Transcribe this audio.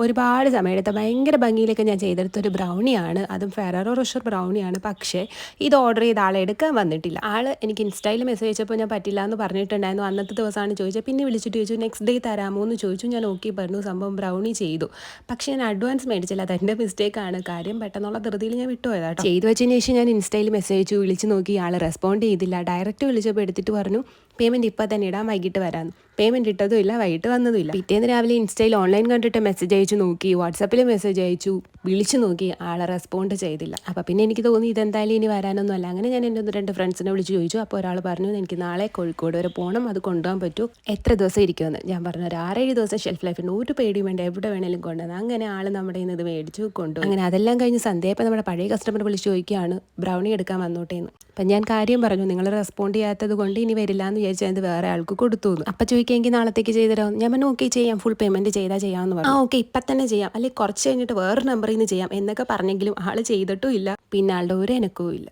ഒരുപാട് സമയമെടുത്ത ഭയങ്കര ഭംഗിയിലൊക്കെ ഞാൻ ചെയ്തെടുത്ത ഒരു ബ്രൗണിയാണ് അതും ഫെററോ റോഷർ ബ്രൗണിയാണ് പക്ഷേ ഇത് ഓർഡർ ചെയ്ത ആളെ എടുക്കാൻ വന്നിട്ടില്ല. ആൾ എനിക്ക് ഇൻസ്റ്റയിൽ മെസ്സേജ് അയച്ചപ്പോൾ ഞാൻ പറ്റില്ല എന്ന് പറഞ്ഞിട്ടുണ്ടായിരുന്നു. അന്നത്തെ ദിവസമാണ് ചോദിച്ചത്. പിന്നെ വിളിച്ചിട്ട് ചോദിച്ചു നെക്സ്റ്റ് ഡേ തരാമോ എന്ന് ചോദിച്ചു. ഞാൻ ഓക്കെ പറഞ്ഞു. സംഭവം ബ്രൗണി ചെയ്തു. പക്ഷേ ഞാൻ അഡ്വാൻസ് മേടിച്ചില്ല. എന്റെ മിസ്റ്റേക്കാണ് കാര്യം പെട്ടെന്നുള്ള ധൃതിയിൽ ഞാൻ വിട്ടുപോയതാട്ടോ ചെയ്തു വെച്ചതിന് ശേഷം ഞാൻ ഇൻസ്റ്റയിൽ മെസ്സേജ് വിളിച്ച് നോക്കി. ആൾ റെസ്പോണ്ട് ചെയ്തില്ല. ഡയറക്റ്റ് വിളിച്ചപ്പോൾ എടുത്തിട്ട് പറഞ്ഞു പേയ്മെന്റ് ഇപ്പോൾ തന്നെ ഇടാൻ വൈകിട്ട് വരാമെന്ന് പേയ്മെന്റ് ഇട്ടതും ഇല്ല വൈകിട്ട് വന്നതും ഇല്ല. പിറ്റേന്ന് രാവിലെ ഇൻസ്റ്റയിൽ ഓൺലൈൻ കണ്ടിട്ട് മെസ്സേജ് അയച്ചു നോക്കി വാട്സാപ്പിൽ മെസ്സേജ് അയച്ചു വിളിച്ചു നോക്കി ആളെ റെസ്പോണ്ട് ചെയ്തില്ല. അപ്പോൾ പിന്നെ എനിക്ക് തോന്നി ഇതെന്തായാലും ഇനി വരാനൊന്നും അല്ല. അങ്ങനെ ഞാൻ എന്റെ ഒന്ന് രണ്ട് ഫ്രണ്ട്സിനെ വിളിച്ച് ചോദിച്ചു. അപ്പോൾ ഒരാൾ പറഞ്ഞു എനിക്ക് നാളെ കോഴിക്കോട് വരെ പോകണം അത് കൊണ്ടുപോകാൻ പറ്റൂ. എത്ര ദിവസം ഇരിക്കുമെന്ന്? ഞാൻ പറഞ്ഞു ഒരു ആറേഴ് ദിവസം ഷെൽഫ് ഉണ്ട്. ഒരു പേടിയും വേണ്ട എവിടെ വേണേലും കൊണ്ടുവന്ന്. അങ്ങനെ ആൾ നമ്മുടെ ഇന്ന് ഇത് മേടിച്ചു കൊണ്ടുപോകും അങ്ങനെ അതെല്ലാം കഴിഞ്ഞ് സന്ധ്യയപ്പോൾ നമ്മുടെ പഴയ കസ്റ്റമർ വിളിച്ച് ചോദിക്കുകയാണ് ബ്രൗണി എടുക്കാൻ വന്നോട്ടേ എന്ന് അപ്പം ഞാൻ കാര്യം പറഞ്ഞു നിങ്ങൾ റെസ്പോണ്ട് ചെയ്യാത്തത് കൊണ്ട് ഇനി വരില്ല എന്ന് വിചാരിച്ചാൽ ഇത് വേറെ ആൾക്ക് കൊടുത്തു അപ്പം ചോദിക്കാമെങ്കിൽ നാളത്തേക്ക് ചെയ്തു തരാം ഞാൻ പറഞ്ഞു ഓക്കെ ചെയ്യാം. ഫുൾ പേയ്മെന്റ് ചെയ്താൽ ചെയ്യാമെന്ന് പറഞ്ഞു. ആ ഓക്കെ ഇപ്പം തന്നെ ചെയ്യാം. അല്ലെങ്കിൽ കുറച്ച് കഴിഞ്ഞിട്ട് വേറെ നമ്പറിൽ നിന്ന് ചെയ്യാം. എന്നൊക്കെ പറഞ്ഞെങ്കിലും ആൾ ചെയ്തിട്ടും ഇല്ല. പിന്നെ ആളുടെ ഒരു എനക്കവും ഇല്ല.